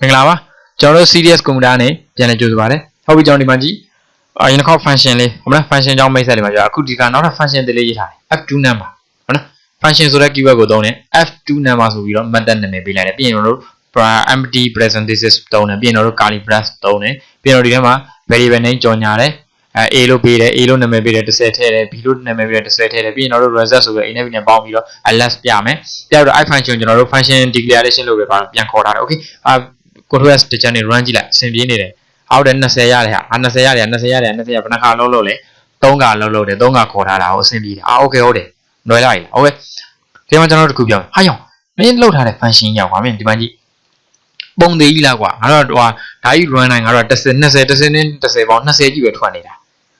မင်္ဂလာပါကျွန်တော်တို့ serious computer နဲ့ပြန်လည်ကြိုဆိုပါရစေဟုတ်ပြီကျွန်တော်ဒီမှာကြည့်အရင်တစ်ခေါက် function လေးဟုတ်မလား function ကြောင်းမိတ်ဆက်တွေမှာကြာအခုဒီကနောက်ထပ် function တစ်လေးရေးထားတယ် f2 number ဟုတ်နော် function ဆိုတဲ့ keyword ကိုသုံးတယ် f2 number ဆိုပြီးတော့ method နာမည်ပေးလိုက်တယ်ပြီးရင်ကျွန်တော်တို့ empty parenthesis သုံးတယ်ပြီးရင်ကျွန်တော်တို့ curly brace သုံးတယ်ပြီးရင်တော့ဒီထဲမှာ variable name ကြော်ညာတယ်အဲ a လို့ပေးတယ် a လို့နာမည်ပေးတယ်30ထည့်တယ် b လို့နာမည်ပေးတယ်30ထည့်တယ်ပြီးရင်တော့ result ဆိုပြီး a နဲ့ b နဲ့ပေါင်းပြီးတော့ ls ပြမယ်ပြတော့ i function ကျွန်တော်တို့ function declaration လုပ်ပဲပါပြန်ခေါ်ထားတယ် okay အာ control s တချမ်းနေ run ကြည့်လိုက်အဆင်ပြေနေတယ်အောက်တဲ့20ရတယ်ဟာ20ရတယ်20ရတယ်20ရဘယ်နှခါလုံးလို့လဲ3ခါလုံးလို့တယ်3ခါခေါ်ထားတာဟိုအဆင်ပြေတယ်အာ okay ဟုတ်တယ်လွယ်လိုက်လား okay ဒီမှာကျွန်တော်တို့တစ်ခုပြောဟာယောင်မင်းလောက်ထားတဲ့ function ရောက်ပါမင်းဒီမှာကြည့်ပုံသေးကြီးလားကွာငါတို့ဟိုဒါကြီး run နိုင်ငါတို့10 20 10နဲ့10ပေါင်း20ကြီးပဲထွက်နေတာ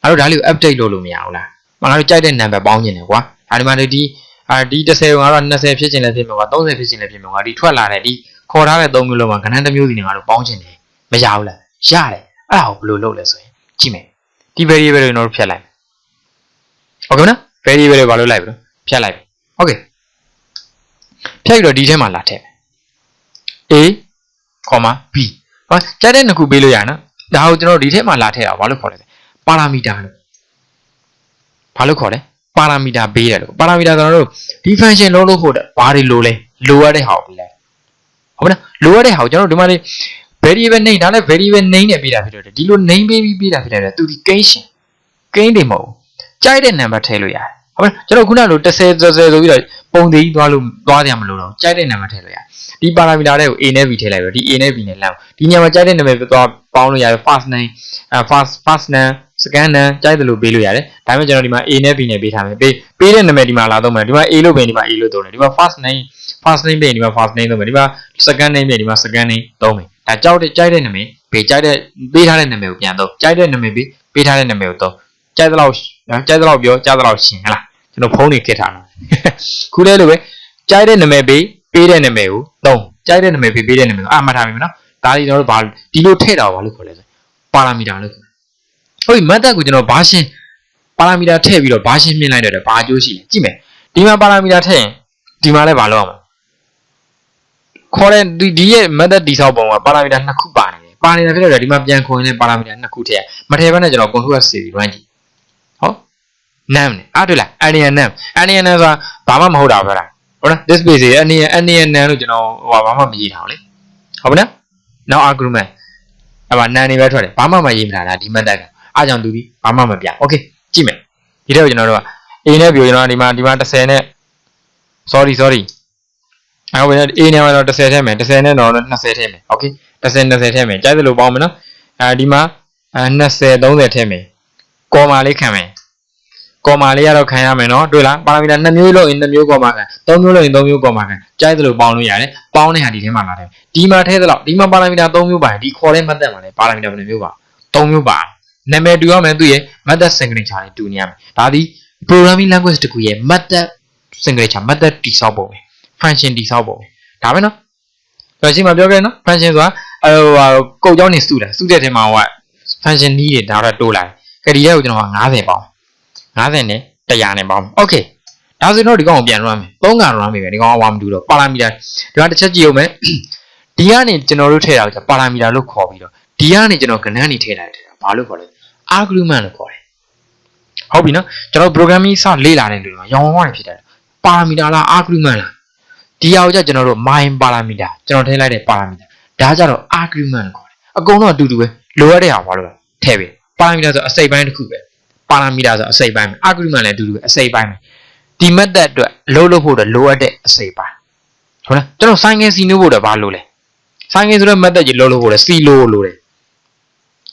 ငါတို့ဒါလေးကို update လုပ်လို့မရဘူးလားငါတို့ကြိုက်တဲ့ number ပေါင်းနေတယ်ကွာဒါဒီမှာဒီအာဒီ10ကိုငါတို့20ဖြစ်ချင်လည်းဖြစ်မှာကွာ30ဖြစ်ချင်လည်းဖြစ်မှာကွာဒီထွက်လာတဲ့ဒီ ခေါ်ထားတဲ့3မျိုးလုံးမှာကဏ္ဍတစ်မျိုးစီနဲ့ငါတို့ပေါင်းချင်တယ်မရဘူးလားရတယ်အဲ့ဒါကိုဘယ်လိုလုပ်လဲဆိုရင်ကြည့်မယ်ဒီ variable တွေကျွန်တော်တို့ဖြတ်လိုက်ဟုတ်ကဲ့နော် variable တွေဘာလို့လိုက်ပြီလဲဖြတ်လိုက်ပြီ okay ဖြတ်ပြီးတော့ဒီထဲမှာလာထည့်မယ် a, b ဟောကြတဲ့နှစ်ခုပေးလို့ရနော်ဒါကိုကျွန်တော်တို့ဒီထဲမှာလာထည့်အောင်ဘာလို့ခေါ်လဲပါရာမီတာလို့ဘာလို့ခေါ်လဲပါရာမီတာပေးတယ်လို့ပါရာမီတာကျွန်တော်တို့ဒီ function လုံးလို့ဖို့ဘာတွေလိုလဲလိုရတဲ့ဟာကိုပေးလိုက် ဟုတ်မလားလိုရတဲ့ဟာကိုကျွန်တော်တို့ဒီမှာလေး variable name ဒါလည်း variable name နဲ့ပေးတာဖြစ်လို့ဒီလို name ပေးပြီးပေးတာဖြစ်တယ်သူဒီ gain ရှင် gain တွေမဟုတ်ဘူးကြိုက်တဲ့ number ထည့်လို့ရတယ်ဟုတ်မလားကျွန်တော်ခုနလို30 30ဆိုပြီးတော့ပုံသေးကြီးသွားလို့သွားကြမလို့တော့ကြိုက်တဲ့ number ထည့်လို့ရတယ်ဒီ parameter တွေကို a နဲ့ b ထည့်လိုက်ပြီးဒီ a နဲ့ b နဲ့လမ်းဒီညမှာကြိုက်တဲ့ number ပဲသွားပေါင်းလို့ရတယ် first name first first name second name ကြိုက်တယ်လို့ပေးလို့ရတယ်ဒါပေမဲ့ကျွန်တော်ဒီမှာ a နဲ့ b နဲ့ပေးထားမယ်ပေးပေးတဲ့ number ဒီမှာလာတော့မယ်ဒီမှာ a လို့ပေးဒီမှာ a လို့သုံးတယ်ဒီမှာ first name first name ပေးဒီမှာ first name သုံးမယ်ဒီမှာ second name ပေးဒီမှာ second name သုံးမယ်ဒါကြောက်တဲ့ကြိုက်တဲ့ number ပေးကြိုက်တဲ့ပေးထားတဲ့ number ကိုပြန်သုံးကြိုက်တဲ့ number ပေးပေးထားတဲ့ number ကိုသုံးကြိုက်တဲ့လောက်ကြိုက်တဲ့လောက်ပြောကြားတဲ့လောက်ရှင်ဟလားကျွန်တော်ဖုန်းနေခက်ထားတာခုလဲလို့ပဲကြိုက်တဲ့ number ပေးပေးတဲ့ number ကိုသုံးကြိုက်တဲ့ number ပေးပေးတဲ့ number ကိုအမှတ်ထားပြီမနော်ဒါလေးကျွန်တော်တို့ဘာဒီလိုထည့်တာဘာလို့ခေါ်လဲဆိုပါရာမီတာလို့ခေါ်တယ်ဟုတ်ပြီ method ကိုကျွန်တော်ဘာရှင်းပါရာမီတာထည့်ပြီးတော့ဘာရှင်းမြင်လိုက်တော့ဘာအကျိုးရှိလဲကြည့်မယ်ဒီမှာပါရာမီတာထည့်ရင်ဒီမှာလည်းဘာလုပ်အောင် ခေါ်တဲ့ဒီဒီရဲ့ method တိဆောက်ပုံကပါရာမီတာနှစ်ခုပါနေတယ်ပါနေတာဖြစ်တော့ဒီမှာပြန်ခွင်ရင်ပါရာမီတာနှစ်ခုထည့်ရမထည့်ဘဲနဲ့ကျွန်တော် control C ပြီး run ကြည့်ဟုတ် name နဲ့အားတွေ့လား anion name anion name ဆိုတာဘာမှမဟုတ်တာပဲလားဟုတ်လား this space ရဲ့ anion anion name လို့ကျွန်တော်ဟိုဘာမှမရေးထားဘူးလေဟုတ်ပြီနော် now argument အဲ့မှာ name တွေပဲထွက်တယ်ဘာမှမရေးမထားတာဒီ method ကအားကြောင့်သူဒီဘာမှမပြ okay ကြည့်မယ်ဒီတော့ကျွန်တော်တို့က a နဲ့ပြောကျွန်တော်ဒီမှာဒီမှာ30နဲ့ sorry sorry အဲ့ဝင် a နဲ့တော့30ထည့်မယ်30နဲ့တော့20ထည့်မယ် okay 30 20ထည့်မယ်ကြိုက်သလိုပေါင်းမယ်နော်အဲဒီမှာ20 30ထည့်မယ်ကောမာလေးခံမယ်ကောမာလေးကတော့ခံရမယ်နော်တွေ့လားပါရာမီတာ2မျိုးလို့ရင်2မျိုးကောမာခံ3မျိုးလို့ရင်3မျိုးကောမာခံကြိုက်သလိုပေါင်းလို့ရတယ်ပေါင်းတဲ့ဟာဒီထဲမှာလာတယ်ဒီမှာထည့်သလောက်ဒီမှာပါရာမီတာ3မျိုးပါတယ်ဒီခေါ်တဲ့မှတ်သက်မှာလည်းပါရာမီတာဘယ်နှမျိုးပါ3မျိုးပါနာမည်တူရမယ်သူ့ရဲ့ method signature တွေတူနေရမယ်ဒါဒီ programming language တခုရဲ့ method signature method တိဆောက်ပုံပဲ function တိဆောက်ပုံပဲဒါပဲနော်ဒါရှိမှပြောခဲ့နော် function ဆိုတာအဲဟိုကုတ်ကြောင်းနေစုတာစုတဲ့ထဲမှာဟို function နီးတွေဒါတော့တိုးလာတယ်ခရီးရဲ့ကိုကျွန်တော်က90ပေါင်း90နဲ့100နဲ့ပေါင်း okay ဒါဆိုတော့ဒီကောင်ကိုပြန် run မယ်3က run မယ်ပဲဒီကောင်ကဝါမတူတော့ parameter ဒီမှာတစ်ချက်ကြည့်အောင်မယ်ဒီကနေကျွန်တော်တို့ထည့်တာက parameter လို့ခေါ်ပြီးတော့ဒီကနေကျွန်တော်ကဏ္ဍနေထည့်တာဘာလို့ခေါ်လဲ argument လို့ခေါ်တယ်ဟုတ်ပြီနော်ကျွန်တော် programming စလေ့လာတဲ့လူတွေရောင်ဝါးနေဖြစ်တယ် parameter လား argument လား ဒီဟာကိုကြကျွန်တော်တို့ my parameter ကျွန်တော်ထည့်လိုက်တဲ့ parameter ဒါကြတော့ argument ခေါ်တယ်အကုန်လုံးအတူတူပဲလိုရတဲ့ဟာဘာလို့လဲထည့်ပြီ parameter ဆိုအစိတ်ပိုင်းတစ်ခုပဲ parameter ဆိုအစိတ်ပိုင်းပဲ argument လည်းအတူတူပဲအစိတ်ပိုင်းပဲဒီ method အတွက်လုံးလို့ဖို့တော့လိုအပ်တဲ့အစိတ်ပိုင်းဟုတ်လားကျွန်တော် sign စီနိုးဖို့တော့ဘာလို့လဲ sign ဆိုတဲ့ method ကြီးလုံးလို့ဖို့လဲ c လို့လို့တယ်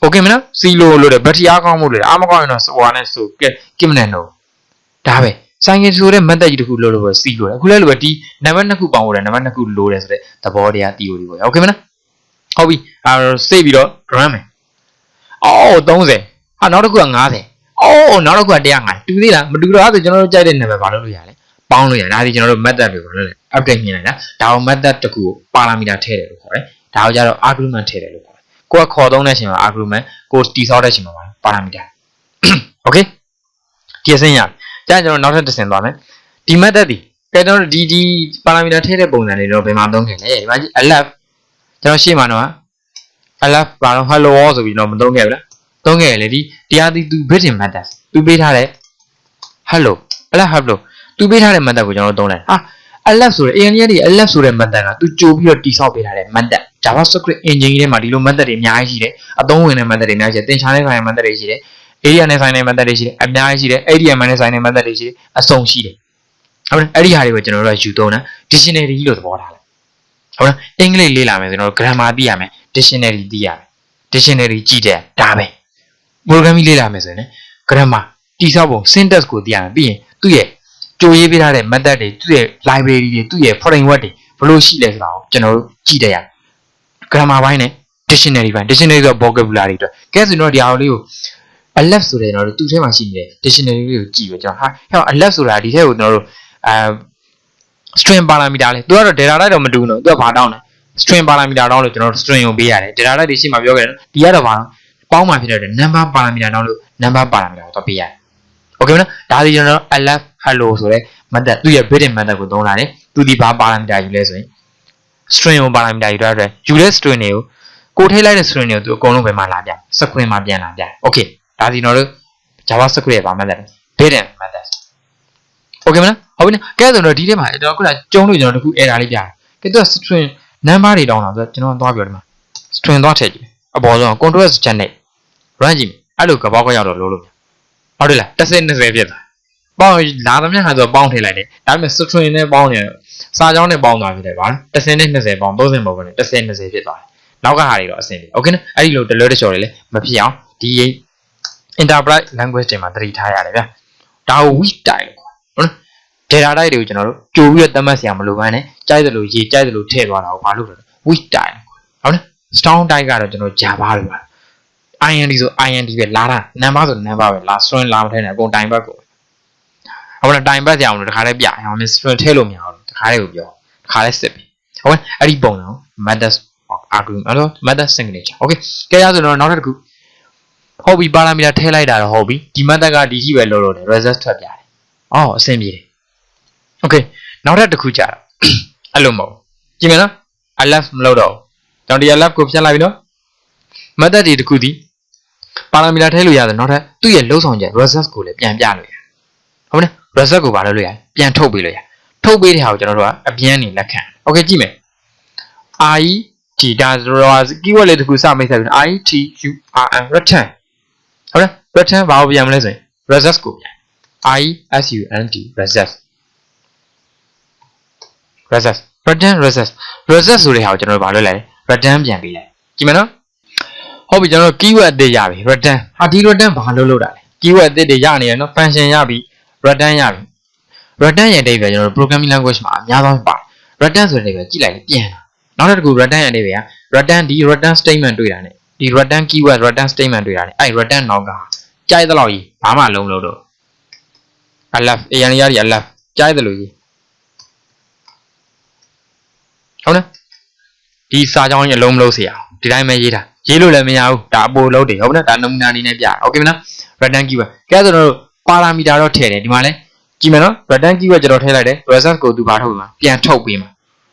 โอเคမနော် c လို့လို့တယ်ဘက်ထရီအားကောင်းမှုလို့တယ်အားမကောင်းရင်တော့ဟိုဟာနဲ့ဆိုကဲကိမနဲ့တော့ဒါပဲ ဆိုင်ကယ်ဆိုတဲ့မတ်တက်ကြီးတစ်ခုလို့လို့ပဲစီးလို့တယ်အခုလည်းလိုပဲဒီနံပါတ်2ခုပေါင်းလို့တယ်နံပါတ်2ခုလိုတယ်ဆိုတဲ့သဘောတရား theory ပေါ့ဟုတ်ကဲ့မလားဟုတ်ပြီအဲစိတ်ပြီးတော့ run မယ်အော်30ဟာနောက်တစ်ခုက90အော်နောက်တစ်ခုက150တူသေးလားမတူတော့ဆိုကျွန်တော်တို့ကြိုက်တဲ့နံပါတ်ဘာလို့လို့ရလဲပေါင်းလို့ရဒါဒီကျွန်တော်တို့ method တွေပေါ့လေ update မြင်လိုက်တာဒါအောင် method တကူကို parameter ထည့်တယ်လို့ခေါ်တယ်ဒါအောင်ကြတော့ argument ထည့်တယ်လို့ခေါ်တယ်ကိုကခေါ်သုံးတဲ့အချိန်မှာ argument ကိုတီဆောက်တဲ့အချိန်မှာ parameter okay ဒီအဆင့်ရတယ် ကြာကျွန်တော်နောက်ထပ်တစ်ဆင့်သွားမယ်ဒီ method ဒီကဲကျွန်တော်တို့ဒီဒီ parameter ထည့်တဲ့ပုံစံလေးတော့ဘယ်မှာသုံးခင်လဲဒီမှာ elef ကျွန်တော်ရှေ့မှာတော့ alaf ဘာလို့ hello all ဆိုပြီးတော့မသုံးခဲ့ဘူးလားသုံးခဲ့ရလေဒီတရားသည်သူ written method သူပေးထားတဲ့ hello alaf hello သူပေးထားတဲ့ method ကိုကျွန်တော်တို့သုံးလိုက်ဟာ alaf ဆိုတဲ့ engineer တွေ alaf ဆိုတဲ့ method ကသူကြိုပြီးတော့တိဆောက်ပေးထားတဲ့ method javascript engine ထဲမှာဒီလို method တွေအများကြီးရှိတယ်အသုံးဝင်တဲ့ method တွေအများကြီးရှိတယ်သင်္ချာနဲ့ဆိုင်တဲ့ method တွေရှိတယ် area နဲ့ဆိုင်တဲ့ method တွေရှိတယ်အများကြီးရှိတယ် ADM နဲ့ဆိုင်တဲ့ method တွေရှိတယ်အစုံရှိတယ်ဟုတ်တယ်အဲ့ဒီဟာတွေကိုကျွန်တော်တို့ကယူသုံးတာ dictionary လို့သဘောထားလိုက်ဟုတ်လားအင်္ဂလိပ်လေ့လာမယ်ဆိုတော့ grammar သိရမယ် dictionary သိရမယ် dictionary ကြည့်တယ်ဒါပဲ programming လေ့လာမယ်ဆိုရင်လည်း grammar တိဆောက်ပုံ syntax ကိုသိရမယ်ပြီးရင်သူ့ရဲ့ကြိုရေးပေးထားတဲ့ method တွေသူ့ရဲ့ library တွေသူ့ရဲ့ framework တွေဘယ်လိုရှိလဲဆိုတာကိုကျွန်တော်တို့ကြည့်တယ်ရ grammar ဘိုင်းနဲ့ dictionary ဘိုင်း dictionary ဆို vocabulary အတွက်ကဲဆိုတော့ဒီဟာလေးကို alert ဆိုတဲ့ကျွန်တော်တို့သူ့ထဲမှာရှိနေတဲ့ dictionary လေးကိုကြည့်ပဲကျွန်တော်ဟာဟဲ့ alert ဆိုတာဒီထဲကိုကျွန်တော်တို့အဲ string parameter လဲသူကတော့ data type တော့မတူဘူးနော်သူကဘာတောင်းလဲ string parameter တောင်းလို့ကျွန်တော်တို့ string ကိုပေးရတယ် data type တွေရှေ့မှာပြောခဲ့တယ်ဒီကတော့ဘာလဲပေါင်းမှဖြစ်တဲ့ number parameter တောင်းလို့ number parameter ကိုတော့ပေးရတယ် okay မနော်ဒါဒီကျွန်တော်တို့ alert hello ဆိုတဲ့ method သူ့ရဲ့ built-in method ကိုသုံးလာတယ်သူဒီဘာ parameter ယူလဲဆိုရင် string ကို parameter ယူထားတဲ့ယူတဲ့ string တွေကိုကိုထိလိုက်တဲ့ string တွေကိုသူအကုန်လုံးပဲမှလာပြ screen မှာပြန်လာပြ okay ဒါဒီကျွန်တော်တို့ javascript ရဲ့ဘာ method လဲ built-in method okay မနော်ဟုတ်ပြီနော်ကဲဆိုတော့ဒီထဲမှာကျွန်တော်ခုနကျုံးလို့ကျွန်တော်တခု error လေးပြတယ်ကဲသူက string number တွေတောင်းတာဆိုတော့ကျွန်တော်သွားပြောဒီမှာ string သွားထည့်ကြည့်အပေါ်ဆုံး control s ချက်နဲ့ run ကြည့်အဲ့လိုကပောက်ကရောက်တော့လို့လို့ဟုတ်တယ်လား30 20ဖြစ်သွားပေါင်းလာသမျှဟာဆိုပေါင်းထည့်လိုက်တယ်ဒါပေမဲ့ string နဲ့ပေါင်းနေစာကြောင်းနဲ့ပေါင်းသွားပြီလေဗါ30နဲ့20ပေါင်း30ပေါင်းကနေ30 20ဖြစ်သွားတယ်နောက်ကဟာတွေတော့အဆင်ပြေ okay နော်အဲ့ဒီလိုတလွဲတချော်တွေလည်းမဖြစ်အောင်ဒီ enterprise language တွေမှာသတိထားရတယ်ဗျာဒါကို weak တိုင်လို့ဟုတ်နော် data type တွေကိုကျွန်တော်တို့ကြိုပြီးတော့သတ်မှတ်စရာမလိုဘဲနဲ့ကြိုက်တယ်လို့ရေးကြိုက်တယ်လို့ထည့်သွားတာကိုဘာလို့လဲ weak type ဟုတ်နော် strong type ကတော့ကျွန်တော် java လို့ပါ IND ဆို IND ပဲလာတာ number ဆို number ပဲလာ string လာမထည့်နဲ့အကုန် time back ကိုဟုတ်လား time back ကြအောင်လို့တခါလေးပြအောင်မင်း string ထည့်လို့မရဘူးတခါလေးကိုပြောတခါလေးစစ်ပြီဟုတ်ကဲ့အဲ့ဒီပုံတော့ method argument အဲ့တော့ method signature okay ကဲရဆိုတော့နောက်တစ်ခု ဟုတ်ပြီ parameter ထည့်လိုက်တာတော့ဟုတ်ပြီဒီ method ကဒီရှိပဲလို့လို့တယ် result ထွက်ပြတယ်အော်အဆင်ပြေတယ် okay နောက်ထပ်တစ်ခုကြာတော့အဲ့လိုမဟုတ်ကြည့်မယ်နော် alert မလုပ်တော့ကျွန်တော်ဒီ alert ကိုဖြတ်လိုက်ပြီနော် method တွေတစ်ခုဒီ parameter ထည့်လို့ရတယ်နောက်ထပ်သူ့ရဲ့လုံးဆောင်ချက် result ကိုလည်းပြန်ပြလို့ရတယ်ဟုတ်မလား result ကိုဘာလုပ်လို့ရပြန်ထုတ်ပေးလို့ရထုတ်ပေးတဲ့ဟာကိုကျွန်တော်တို့ကအပြန်နေလက်ခံ okay ကြည့်မယ် i t ဒါဆိုတော့ keyword လေးတစ်ခုစမိတ်ဆက်ပြီး i t u r n return ဟုတ်လား return ဘာကိုပြန်မလဲဆိုရင် result ကိုပြန် i s u n t result result return result result ဆိုတဲ့ဟာကိုကျွန်တော်တို့ဘာလုပ်လဲ return ပြန်ပေးလိုက်ကြည့်မယ်နော်ဟုတ်ပြီကျွန်တော်တို့ keyword အသစ်ရပြီ return ဟာဒီ return ဘာလို့လုပ်တာလဲ keyword အသစ်တွေရနေရနော် function ရပြီ return ရပြီ return ရဲ့အဓိပ္ပာယ်ကျွန်တော်တို့ programming language မှာအများဆုံးပါတယ် return ဆိုတဲ့အဓိပ္ပာယ်ကြည့်လိုက်ပြန်လာနောက်တစ်ခု return ရဲ့အဓိပ္ပာယ်က return ဒီ return statement တွေ့တာ ਨੇ ဒီ return keyword return statement တွေ့တာ ਨੇ အဲ့ return နောက်ကကြိုက်သလောက်ကြီးဘာမှလုံးလို့တော့ alaf ayan ရည် alaf ကြိုက်တယ်လို့ကြီးဟုတ်လားဒီစာကြောင်းကြီးအလုံးမလုံးเสียအောင်ဒီတိုင်းပဲရေးတာရေးလို့လည်းမရဘူးဒါအပိုလုံးတယ်ဟုတ်မလားဒါနမူနာအနေနဲ့ပြတာโอเคမလား return keyword ကဲဆိုတော့ parameter တော့ထည့်တယ်ဒီမှာလဲကြည့်မယ်နော် return keyword ကျွန်တော်ထည့်လိုက်တယ် result ကိုသူဘာထုတ်ပေးမှာပြန်ထုတ်ပေးမှာ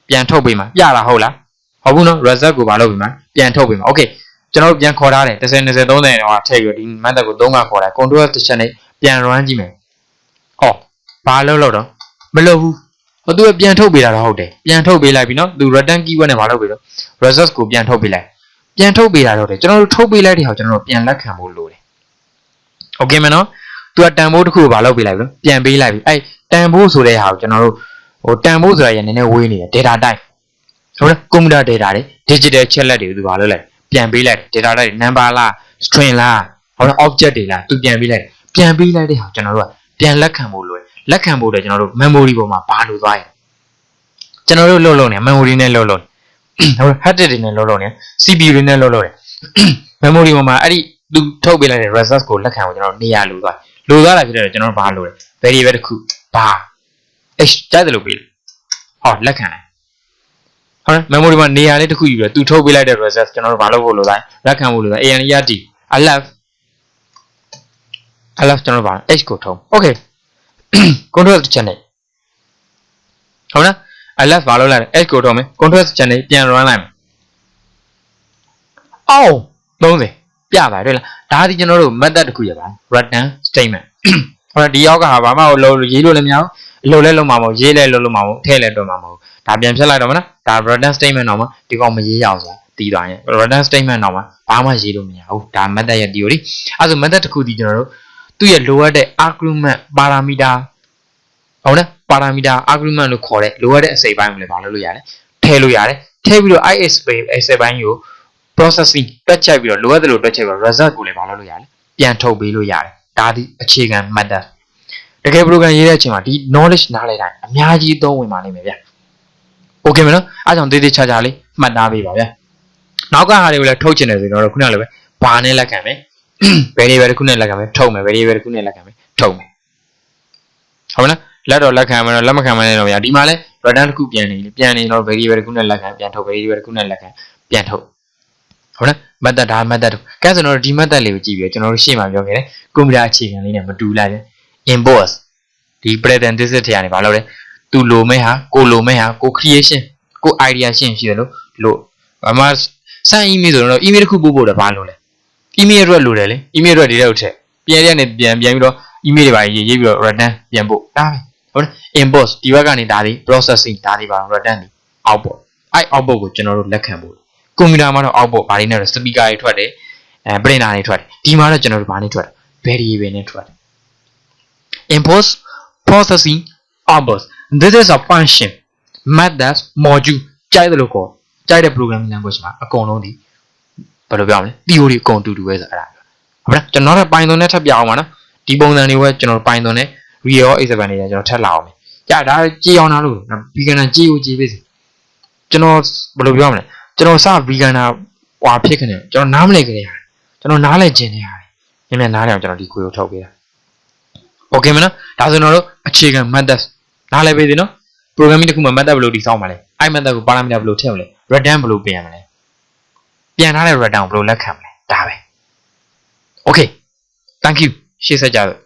ပြန်ထုတ်ပေးမှာပြတာဟုတ်လားဟုတ်ဘူးနော် result ကိုဘာလုပ်ပေးမှာပြန်ထုတ်ပေးမှာ okay ကျွန်တော်တို့ပြန်ခေါ်ထားတယ်10 20 30တော့ထည့်ပြီးဒီ method ကို3ခါခေါ်တယ် control တစ်ချက်နဲ့ပြန် run ကြည့်မယ်။အော်ဘာလို့လို့တော့မလုပ်ဘူး။ဟိုသူကပြန်ထုတ်ပေးတာတော့ဟုတ်တယ်။ပြန်ထုတ်ပေးလိုက်ပြီနော်။သူ return keyword နဲ့မလုပ်ပေးတော့ resource ကိုပြန်ထုတ်ပေးလိုက်။ပြန်ထုတ်ပေးတာတော့တယ်ကျွန်တော်တို့ထုတ်ပေးလိုက်တဲ့ဟာကိုကျွန်တော်တို့ပြန်လက်ခံဖို့လိုတယ်။ Okay မနော်။ तू ကတန်ဖိုးတစ်ခုကိုမလုပ်ပေးလိုက်ဘူး။ပြန်ပေးလိုက်ပြီ။အဲ့တန်ဖိုးဆိုတဲ့ဟာကိုကျွန်တော်တို့ဟိုတန်ဖိုးဆိုတာရနည်းနည်းဝေးနေတယ် data type ဟုတ်လား computer data တွေ digital ချက်လက်တွေကိုသူမလုပ်လိုက်။ ပြန်ပေးလိုက် data type number လား string လားဟုတ်လား object တွေလားသူပြန်ပေးလိုက်ပြန်ပေးလိုက်တဲ့ဟာကျွန်တော်တို့ကပြန်လက်ခံဖို့လိုတယ်လက်ခံဖို့တော့ကျွန်တော်တို့ memory ပေါ်မှာဘာလို့သွားရကျွန်တော်တို့လှုပ်လို့နေ memory နဲ့လှုပ်လို့ဟုတ် hard disk တွေနဲ့လှုပ်လို့နေ CPU တွေနဲ့လှုပ်လို့နေ memory ပေါ်မှာအဲ့ဒီသူထုတ်ပေးလိုက်တဲ့ result ကိုလက်ခံဖို့ကျွန်တော်နေရာလိုသွားလိုသွားတာဖြစ်တဲ့ကျွန်တော်တို့ဘာလို့လဲ variable တစ်ခုဘာ h ကြိုက်တယ်လို့ပေးတယ်ဟောလက်ခံ ဟုတ် memory မှာနေရာလေးတစ်ခုယူပြီးသူထုတ်ပေးလိုက်တဲ့ result ကျွန်တော်တို့ဘာလုပ်ဖို့လိုလဲလက်ခံဖို့လိုလဲ ANERT alert alert ကျွန်တော်တို့ဘာ h ကိုထုံး okay control တစ်ချက်နဲ့ဟုတ်လား alert ဘာလုပ်လိုက်လဲ h ကိုထုံးမယ် control တစ်ချက်နဲ့ပြန် run လိုက်မယ်အောင်30ပြပါတွေ့လားဒါဒီကျွန်တော်တို့ method တစ်ခုရပါ return statement ဟောဒီရောက်ကဟာဘာမှလို့ရေးလို့လည်းမရဘူးအလုပ်လည်းလုပ်မှာမဟုတ်ရေးလည်းလုပ်လို့မှာမဟုတ်ထည့်လည်းတွက်မှာမဟုတ် ဒါပြန်ဖြတ်လိုက်တော့မလားဒါ return statement တော့မှဒီကောင်မရေးရအောင်ဆိုတာတီးသွားရင် return statement တော့မှဘာမှရေးလို့မရဘူးဒါ method ရဲ့ theory အဲဆို method တစ်ခုဒီကျွန်တော်တို့သူ့ရဲ့လိုအပ်တဲ့ argument parameter ဟုတ်လား parameter argument လို့ခေါ်တဲ့လိုအပ်တဲ့အစိပ်ပိုင်းကိုလည်းဘာလုပ်လို့ရလဲထည့်လို့ရတယ်ထည့်ပြီးတော့ IS အစိပ်ပိုင်းကို processing တွက်ချက်ပြီးတော့လိုအပ်တယ်လို့တွက်ချက်ပြီးတော့ result ကိုလည်းဘာလုပ်လို့ရလဲပြန်ထုတ်ပေးလို့ရတယ်ဒါဒီအခြေခံ method တကယ် program ရေးတဲ့အချိန်မှာဒီ knowledge နားလည်တိုင်းအများကြီးသုံးဝင်ပါလိမ့်မယ်ဗျာ okay မနော်အားကြောင့်တေးသေးချာချာလေးမှတ်သားပေးပါဗျာနောက်ကဟာတွေကိုလည်းထုတ်ချင်တယ်ဆိုတော့ခုနကလည်းပဲဘာနဲ့လက်ခံမယ် variable တစ်ခုနဲ့လက်ခံမယ်ထုတ်မယ် variable တစ်ခုနဲ့လက်ခံမယ်ထုတ်မယ်ဟုတ်လားလက်တော့လက်ခံမယ်တော့လက်မခံမနဲ့တော့ဗျာဒီမှာလဲ return တစ်ခုပြန်နေလေပြန်နေတော့ variable တစ်ခုနဲ့လက်ခံပြန်ထုတ် variable တစ်ခုနဲ့လက်ခံပြန်ထုတ်ဟုတ်လား method ဒါ method ကဲဆိုတော့ဒီ method လေးကိုကြည့်ပြီးတော့ကျွန်တော်တို့ရှေ့မှာပြောခဲ့တယ်ကွန်ပျူတာအခြေခံလေးနဲ့မတူလိုက်တယ် import ဒီ parenthesis ထဲကနေဘာလုပ်လဲ သူလိုမဲ့ဟာကိုလိုမဲ့ဟာကို creation ကို idea ရှင်းရှိတယ်လို့လို့အမစမ်း email ဆိုတော့ email တစ်ခုပို့ဖို့တော့ဘာလို့လဲ email အတွက်လိုတယ်လေ email အတွက်ဒီတဲ့ဟုတ်ချက်ပြန်ရတဲ့ပြန်ပြန်ပြီးတော့ email တွေပါရေးရေးပြီးတော့ return ပြန်ပို့ဒါပဲဟုတ်လား inbox ဒီဘက်ကနေဒါတွေ processing ဒါတွေပါ return တွေ output အဲ့ output ကိုကျွန်တော်တို့လက်ခံဖို့ကွန်ပျူတာမှာတော့ output ဘာတွေနဲ့လဲ speaker တွေထွက်တယ်အဲ printer တွေထွက်တယ်ဒီမှာတော့ကျွန်တော်တို့ဘာနဲ့ထွက်တယ် variable နဲ့ထွက်တယ် import processing output this is a function method module ကြိုက်တယ်လို့ခေါ်ကြိုက်တဲ့ programming language မှာအကုန်လုံးဒီဘယ်လိုပြောမလဲ theory အကုန်တူတူပဲဆိုအဲ့ဒါဟုတ်လားကျွန်တော်တို့ Python နဲ့ထပ်ပြအောင်ပါနော်ဒီပုံစံတွေပဲကျွန်တော် Python နဲ့ Real X7 တွေကျွန်တော်ထပ်လာအောင်မယ်ကြာဒါကြည်အောင်လားလို့ beginner ကြည်ကိုကြည်ပေးစီကျွန်တော်ဘယ်လိုပြောမလဲကျွန်တော်စ beginner ဟွာဖြစ်ခနဲ့ကျွန်တော်နားမလည်ကြရတယ်ကျွန်တော်နားလည်ကျင်နေရတယ်မြင်မြင်နားလည်အောင်ကျွန်တော်ဒီကိုကိုထုတ်ပေးတာ Okay မနော်ဒါဆိုတော့အခြေခံ method နားလည်ပေးသေးနော် programming တစ်ခုမှာ method ဘယ်လိုတည်ဆောက်မှာလဲအဲ့ method ကို parameter ဘယ်လိုထည့်မလဲ return ဘယ်လိုပြန်မလဲပြန်ထားတဲ့ return ကိုဘယ်လိုလက်ခံမလဲဒါပဲ Okay thank you ရှေ့ဆက်ကြတော့